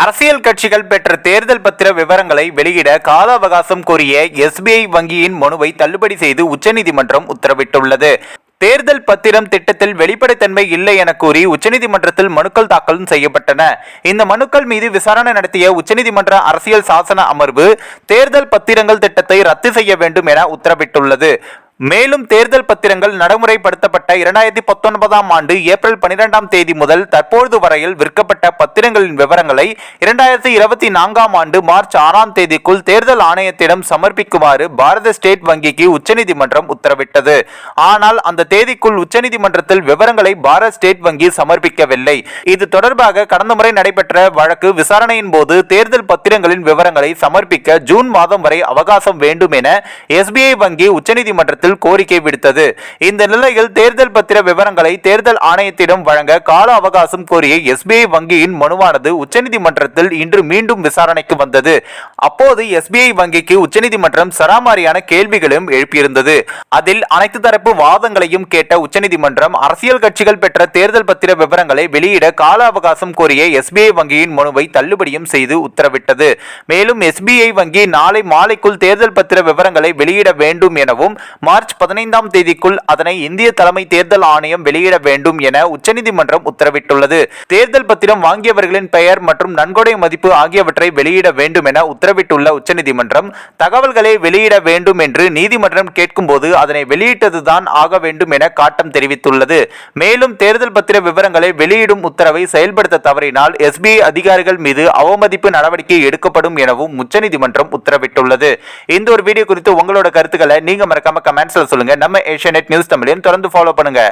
அரசியல் கட்சிகள் பெற்ற தேர்தல் பத்திர விவரங்களை வெளியிட கால அவகாசம் கோரிய எஸ்பிஐ வங்கியின் மனுவை தள்ளுபடி செய்து உச்சநீதிமன்றம் உத்தரவிட்டுள்ளது. தேர்தல் பத்திரம் திட்டத்தில் வெளிப்படைத்தன்மை இல்லை என கூறி உச்சநீதிமன்றத்தில் மனுக்கள் தாக்கலும் செய்யப்பட்டன. இந்த மனுக்கள் மீது விசாரணை நடத்திய உச்சநீதிமன்ற அரசியல் சாசன அமர்வு தேர்தல் பத்திரங்கள் திட்டத்தை ரத்து செய்ய வேண்டும் என உத்தரவிட்டுள்ளது. மேலும் தேர்தல் பத்திரங்கள் நடைமுறைப்படுத்தப்பட்ட இரண்டாயிரத்தி பத்தொன்பதாம் ஆண்டு ஏப்ரல் பனிரெண்டாம் தேதி முதல் தற்பொழுது வரையில் விற்கப்பட்ட பத்திரங்களின் விவரங்களை இரண்டாயிரத்தி இருபத்தி நான்காம் ஆண்டு மார்ச் ஆறாம் தேதிக்குள் தேர்தல் ஆணையத்திடம் சமர்ப்பிக்குமாறு பாரத ஸ்டேட் வங்கிக்கு உச்சநீதிமன்றம் உத்தரவிட்டது. ஆனால் அந்த தேதிக்குள் உச்சநீதிமன்றத்தில் விவரங்களை பாரத் ஸ்டேட் வங்கி சமர்ப்பிக்கவில்லை. இது தொடர்பாக கடந்த முறை நடைபெற்ற வழக்கு விசாரணையின் போது தேர்தல் பத்திரங்களின் விவரங்களை சமர்ப்பிக்க ஜூன் மாதம் வரை அவகாசம் வேண்டும் என எஸ்பிஐ வங்கி உச்சநீதிமன்றத்தில் கோரிக்கை விடுத்தது. இந்த நிலையில் தேர்தல் பத்திர விவரங்களை தேர்தல் ஆணையத்திடம் வழங்க கால அவகாசம் கோரிய எஸ்பிஐ வங்கியின் மனுவானது உச்சநீதிமன்றத்தில் இன்று மீண்டும் விசாரணைக்கு வந்தது. அப்போது எஸ்பிஐ வங்கிக்கு உச்சநீதிமன்றம் சராமாரியான கேள்விகளும் எழுப்பியிருந்தது. அதில் அனைத்து தரப்பு வாதங்களையும் கேட்ட உச்சநீதிமன்றம் அரசியல் கட்சிகள் பெற்ற தேர்தல் பத்திர விவரங்களை வெளியிட கால அவகாசம் கோரிய எஸ்பிஐ வங்கியின் மனுவை தள்ளுபடியும் செய்து உத்தரவிட்டது. மேலும் எஸ்பிஐ வங்கி நாளை மாலைக்குள் தேர்தல் பத்திர விவரங்களை வெளியிட வேண்டும் எனவும் மார்ச் பதினைந்தாம் தேதிக்குள் அதனை இந்திய தலைமை தேர்தல் ஆணையம் வெளியிட வேண்டும் என உச்சநீதிமன்றம் உத்தரவிட்டுள்ளது. தேர்தல் பத்திரம் வாங்கியவர்களின் பெயர் மற்றும் நன்கொடை மதிப்பு ஆகியவற்றை வெளியிட வேண்டும் என உத்தரவிட்டுள்ள உச்சநீதிமன்றம் தகவல்களை வெளியிட வேண்டும் என்று நீதிமன்றம் கேட்கும்போது அதனை வெளியிட்டதுதான் ஆக வேண்டும் என காட்டம் தெரிவித்துள்ளது. மேலும் தேர்தல் பத்திர விவரங்களை வெளியிடும் உத்தரவை செயல்படுத்த தவறினால் எஸ்பிஐ அதிகாரிகள் மீது அவமதிப்பு நடவடிக்கை எடுக்கப்படும் எனவும் உச்சநீதிமன்றம் உத்தரவிட்டுள்ளது. இந்த ஒரு வீடியோ குறித்து உங்களோட கருத்துக்களை நீங்க மறக்காம கமெண்ட்ஸ்ல சொல்லுங்க. நம்ம ஏஷியா நியூஸ் தமிழையும் தொடர்ந்து ஃபாலோ பண்ணுங்க.